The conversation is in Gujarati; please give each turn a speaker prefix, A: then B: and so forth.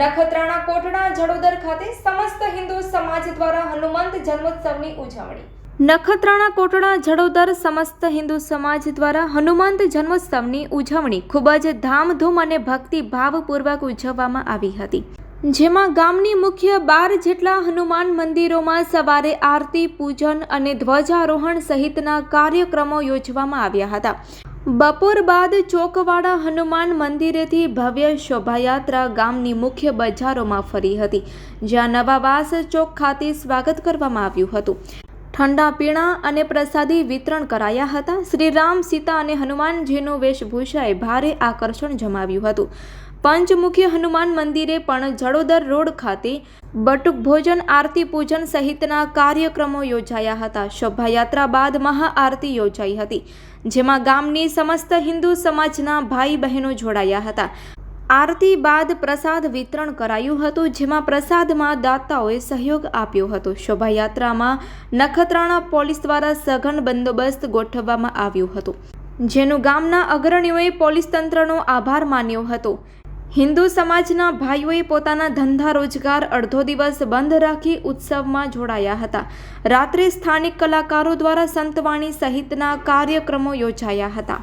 A: નખત્રાણા કોટડા, જડોદર ખાતે સમસ્ત હિન્દુ સમાજ દ્વારા હનુમંત જન્મોત્સવની ઉજવણી. નખત્રાણા કોટડા, જડોદર સમસ્ત હિન્દુ સમાજ દ્વારા હનુમંત જન્મોત્સવની ઉજવણી ખૂબ જ ધામધૂમ અને ભક્તિ ભાવપૂર્વક ઉજવવામાં આવી હતી. જેમાં ગામની મુખ્ય બાર જેટલા હનુમાન મંદિરોમાં સવારે આરતી, પૂજન અને ધ્વજારોહણ સહિતના કાર્યક્રમો યોજવામાં આવ્યા હતા. બપોર બાદ ચોકવાડા હનુમાન મંદિરેથી ભવ્ય શોભાયાત્રા ગામની મુખ્ય બજારોમાં ફરી હતી, જ્યાં નવાવાસ ચોક ખાતે સ્વાગત કરવામાં આવ્યું હતું. ઠંડા પીણા અને પ્રસાદી વિતરણ કરાયા હતા. શ્રી રામ સીતા અને હનુમાનજીનું વેશભૂષાએ ભારે આકર્ષણ જમાવ્યું હતું. પંચમુખી હનુમાન મંદિરે પણ જડોદર રોડ ખાતે બટુક ભોજન, આરતી પૂજન સહિતના કાર્યક્રમો યોજાયા હતા. શોભાયાત્રા બાદ મહાઆરતી યોજાઈ હતી, જેમાં ગામની સમસ્ત હિન્દુ સમાજના ભાઈ બહેનો જોડાયા હતા. આરતી બાદ પ્રસાદ વિતરણ કરાયું હતું, જેમાં પ્રસાદમાં દાતાઓએ સહયોગ આપ્યો હતો. શોભાયાત્રામાં નખત્રાણા પોલીસ દ્વારા સઘન બંદોબસ્ત ગોઠવવામાં આવ્યું હતું, જેનું ગામના અગ્રણીઓએ પોલીસ તંત્રનો આભાર માન્યો હતો. હિન્દુ સમાજના ભાઈઓએ પોતાના ધંધા રોજગાર અડધો દિવસ બંધ રાખી ઉત્સવમાં જોડાયા હતા. રાત્રે સ્થાનિક કલાકારો દ્વારા સંતવાણી સહિતના કાર્યક્રમો યોજાયા હતા.